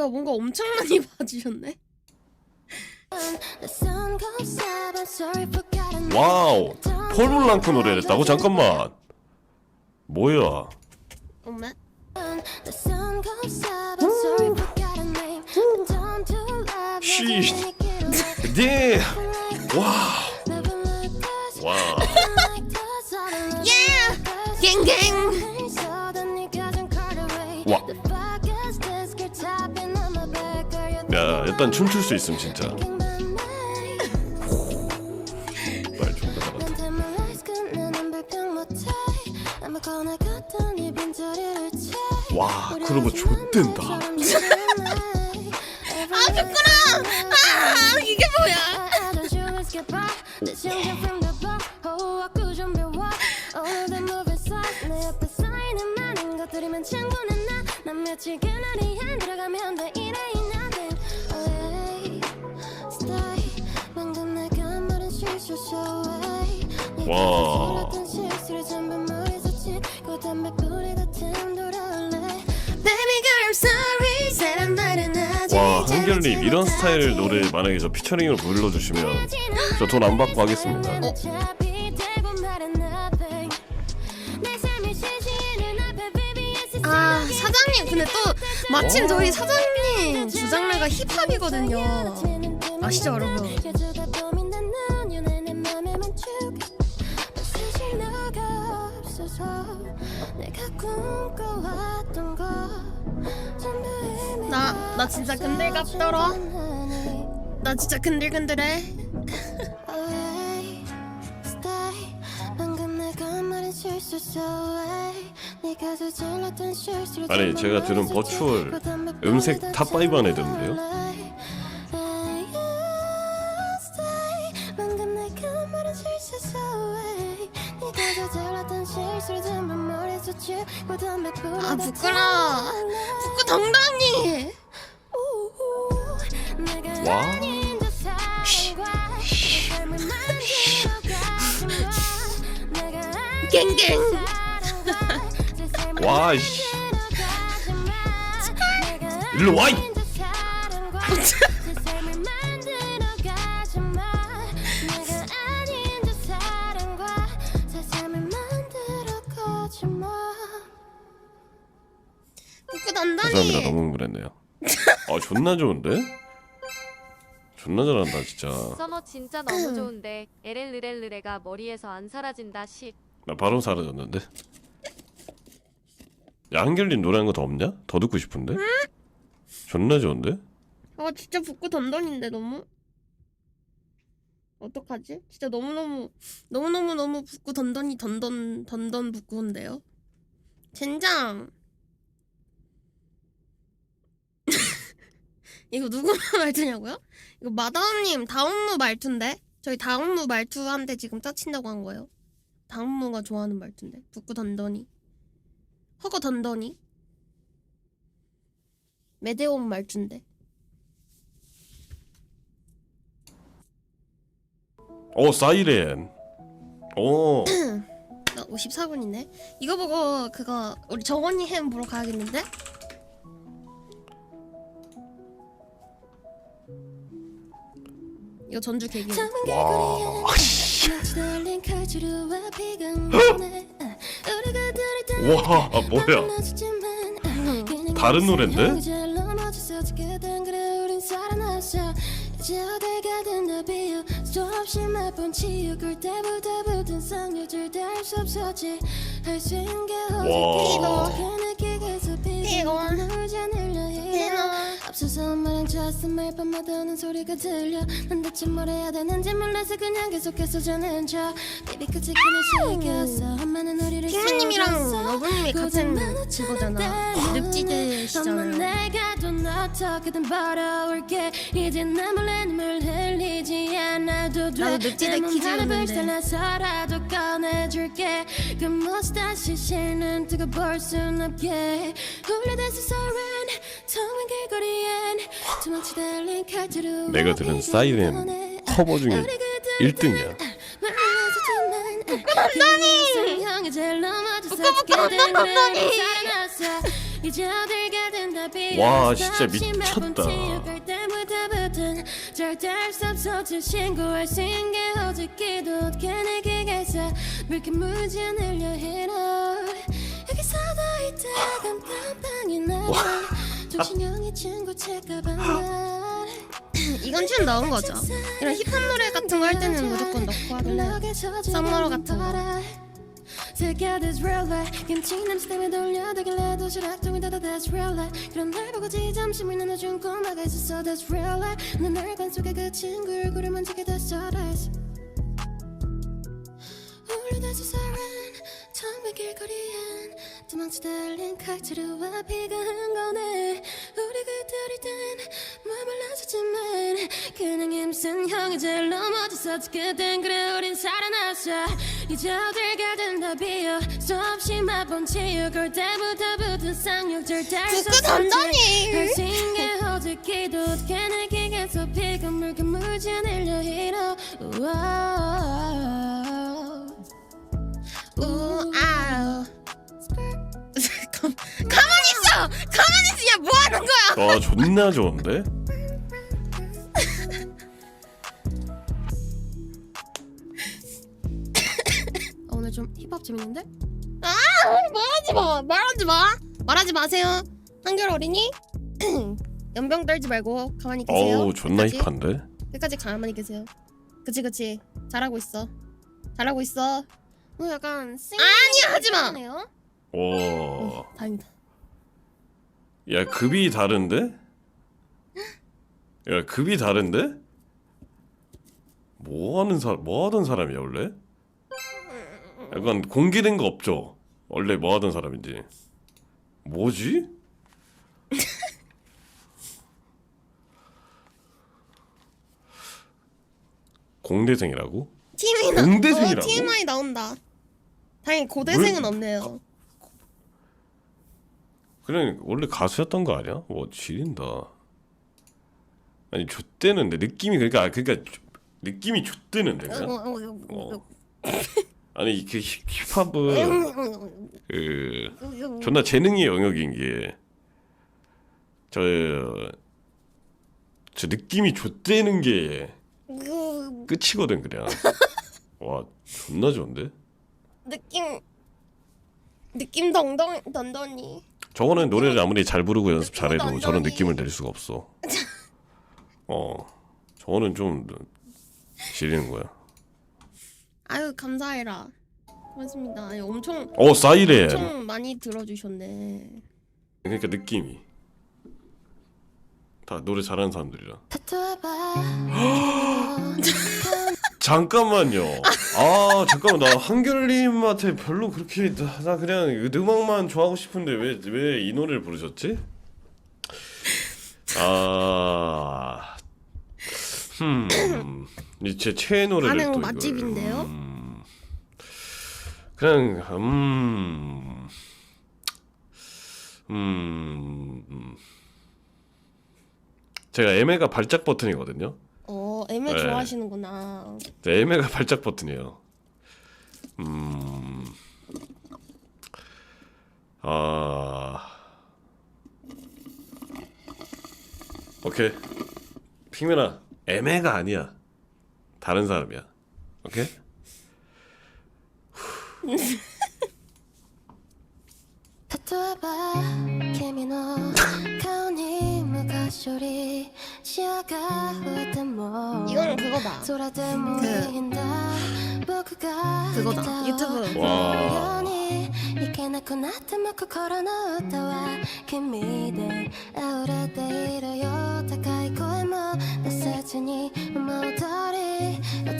뭐야 뭔가 엄청 많이 봐주셨네. 와우 폴 블랑크 노래를 했다고? 잠깐만 뭐야 엄마. 쉿. 네 와우 와 예! 갱갱. 와. 일단 춤출 수 있음 진짜. 말와 그러고 좆된다. 아 부끄러. 아 이게 뭐야? 지. 와 한결님 이런 스타일 노래 만약에 저 피처링으로 불러주시면 저 돈 안 받고 하겠습니다 어? 아 사장님 근데 또 마침 저희 사장님 주장래가 힙합이거든요. 아시죠 여러분? 나나 진짜 근들갑더라. 나 진짜 근들근들해. 아니, 제가 들은 버추얼 음색 탑5 안에 드는데요? 아 부끄러. 부끄 당당히. 와. 갱갱. 와, 씨. 일로 와, 이. 부끄 단단히. 감사합니다 너무 흥분했네요 아 존나 좋은데? 존나 잘한다 진짜 서머 진짜 너무 좋은데 에렐르렐르레가 머리에서 안 사라진다 식 나 바로 사라졌는데 야 한결님 노래한 거 더 없냐? 더 듣고 싶은데? 존나 좋은데? 아 진짜 북구 던던인데 너무 어떡하지? 진짜 너무너무 너무너무 너무 북구 던던이 던던 던던 북구인데요 젠장 이거 누구 말투냐고요? 이거 마다운님 다운무 말투인데? 저희 다운무 말투한테 지금 짜친다고 한 거예요. 다운무가 좋아하는 말투인데? 북구 던던이 허거 던던이 메데온 말투인데? 어 사이렌. 어. 나 54분이네. 이거 보고 그거 우리 정원이 햄 보러 가야겠는데? 이거 전주 개기. 와. 와 아, 뭐야 다른 노랜데? 비유 수없이 몇번 치유 그때부터 붙은 상여줄 때알수 없었지 할수 있는 게 와. 어디 그 느끼겠어 이거. 비고 놀지 않으려 해 앞서서 말한 쳤음 말 밤마다 오는 소리가 들려 난 대체 뭘 해야 되는지 몰라서 그냥 계속해서 저는 저 Baby 끝이 그늘 시켰어 엄마는 우리를 킹무님이랑 속였어. 러브님이 같은 그거잖아. 늪지대시잖아요. 내가 돈 어떻게든 벌어올게 이제 나 몰래 눈물 흘 리지 않아도 돼. 나도 늪지대 내몸. 하나 불살라서라도 꺼내줄게. 그 무스타시 실눈 뜨고 볼순 없게. 울려대서 소란 텅빈 길거리엔 도망치 달린 칼자루 내가 들은 사이렌 커버 중에 1등이야. 부끄럽다니 부끄럽다 부끄럽다 부끄럽다니. 이제 어딜 가든 와, 진짜 미쳤다. 절대 할 수 없어 저 신고할 수 있는 게 어저께도 어떻게 내게서 그렇게 물지 않으려 해도 여기 서도 이따 깜깜방에 나를 정신형의 친구 칠까봐 날. 이건 춤 넣은 거죠. 이런 힙합 노래 같은 거 할 때는 무조건 넣고 하길래 썸머러 같은 거. Together is real life. 김치 냄새 때문에 돌려다길래 도시락 통에 닫아 that's real life. 그런 날 보고 지잠시물 나눠준 꼬마가 있었어 that's real life. 난 널관 속에 그 친구 얼굴을 만지게 됐어 that's 울려대서 siren 텅빈 길거리엔 도망치 달린 칼자루와 비가 흥건해 우리 그들일 땐 머물러졌지만 그냥 힘쓴 형이 제일 넘어졌었지 그땐 그래 우린 살아났어. 이제 어딜 가든 다 비어 수없이 맛본 치유 때부터 붙은 쌍욕 절대 할수 북구 단단히. 할수 있는 게 어저께도 어떻게 내게 계속 피가 물게 물지 않으려 해도 가- 가만히 있어. 가만히 있어. 야, 뭐 하는 거야? 와 존나 좋은데? 아, 오늘 좀 힙합 재밌는데? 아, 말하지 마. 말하지 마. 말하지 마세요. 한결 어린이. 연병 떨지 말고 가만히 계세요. 어우 존나 끝까지. 힙한데? 끝까지 가만히 계세요. 그치 그치. 잘하고 있어. 잘하고 있어. 어, 약간 아니야 하지 마. 와. 다행이다. 야 급이 다른데? 야 급이 다른데? 뭐 하는 사, 뭐 하던 사람이야 원래? 약간 공개된 거 없죠? 원래 뭐 하던 사람인지 뭐지? 공대생이라고? TMI 나. 공대생이라고? 어, TMI 나온다. 다행히 고대생은 없네요. 그냥 원래 가수였던 거 아니야? 뭐 지린다. 아니 좆대는데 느낌이 그러니까 아, 그러니까 조- 느낌이 좆대는데 그냥. 어. 아니 그 힙- 힙합은 그 존나 재능의 영역인 게 저 저 느낌이 좆대는 게 끝이거든 그냥. 와 존나 좋은데? 느낌 느낌 덩덩 던던이. 저거는 노래를 아무리 잘 부르고 연습 잘해도 저런 느낌을 낼 수가 없어. 어, 저거는 좀 지리는 거야. 아유 감사해라. 고맙습니다. 아니, 엄청 어, 사이렌. 엄청 많이 들어주셨네. 그러니까 느낌이 다 노래 잘하는 사람들이라. 잠깐만요. 아, 잠깐만 나 한결님한테 별로 그렇게 나, 나 그냥 음악만 좋아하고 싶은데 왜 왜 이 노래를 부르셨지? 아, 흠, 이제 최애 노래를 반응 또 이걸, 맛집인데요? 음, 그냥 음, 음, 음. 제가 애매가 발작 버튼이거든요. 네. 좋아하시는구나. 네, 애매가 발작 버튼이에요. 음, 아, 오케이. 핑맨아, 애매가 아니야. 다른 사람이야. 오케이? 타투해봐 이거는 그거다. 空でもいいんだ僕が 그거다. 歌を 유튜브. わようにいけなくなっても心の歌は君で溢れているよ高い声も出せずに思う 通り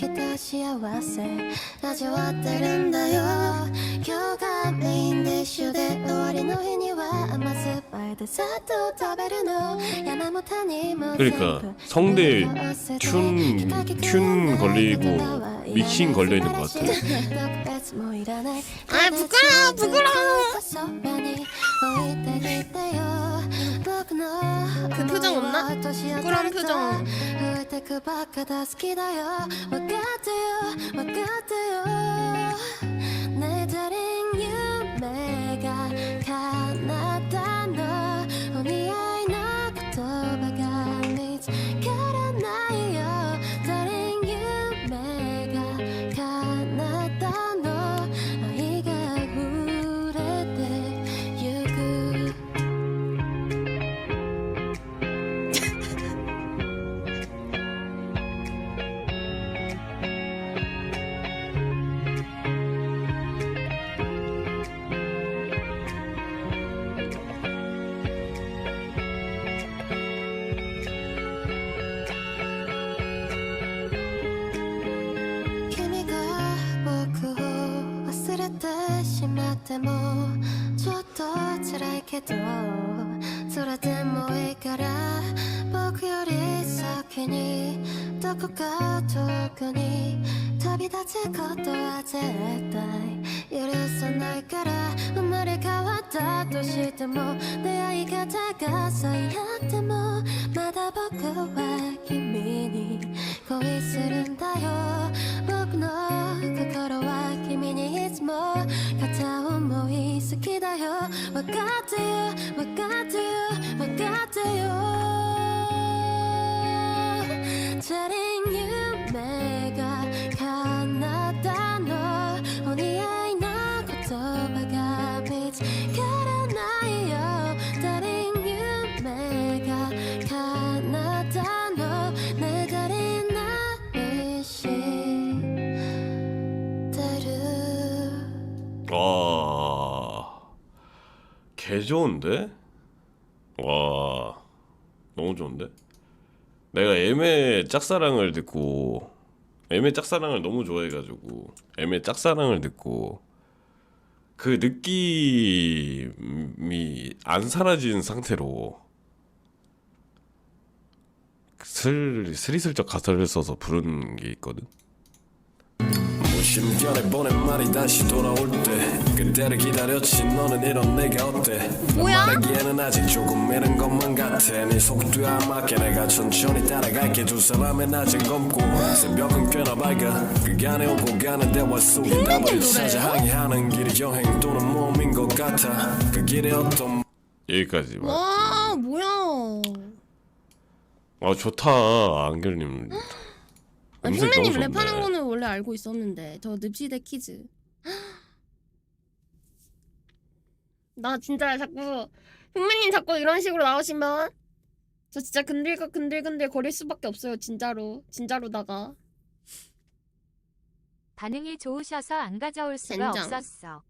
이렇게 다시 와왔을 낮에 왔다른다요 교감 메인 대슈 대 노아리 노인이와 아마스 빨대 사도 다베르노 야나 못하니 그러니까 성대 튠, 튠 걸리고 믹싱 걸려 있는 것 같아. 아 부끄러워 부끄러워 그 표정 없나? 부끄러운 표정. でもちょっと辛いけどそれでもいいから。どこか遠くに旅立つことは絶対許さないから生まれ変わったとしても出会い方が最悪でもまだ僕は君に恋するんだよ僕の心は君にいつも片思い好きだよ分かってよ分かってよ分かってよ 와, 개 좋은데? 와, 너무 좋은데? 내가 애매 짝사랑을 듣고 애매 짝사랑을 너무 좋아해가지고 애매 짝사랑을 듣고 그 느낌이 안 사라진 상태로 슬 스리슬쩍 가사를 써서 부른 게 있거든. 무심결에 보낸 말이 다시 돌아올 때. 그때를 기다렸지 너는 이런 내가 어때? 뭐야? 말하기에는 아직 조금 이른 것만 같아. 네 속도에 맞게 내가 천천히 따라갈게. 두 사람의 낮은 검고 새벽은 꽤나 밝아. 그간에 오고 가는 대화 속에 답을 찾아 항해하는 길이 여행 또는 몸인 것 같아. 그 길에 어떤 여기까지. 와 뭐야. 아 좋다 안결님. 아, 음색 핑맨님 너무 랩하는 좋네. 거는 원래 알고 있었는데 저 늪시대 키즈 나 진짜 자꾸 핑맨님 자꾸 이런 식으로 나오시면 저 진짜 근들거 근들근들 거릴 수밖에 없어요 진짜로 진짜로다가 반응이 좋으셔서 안 가져올 수가 젠장. 없었어.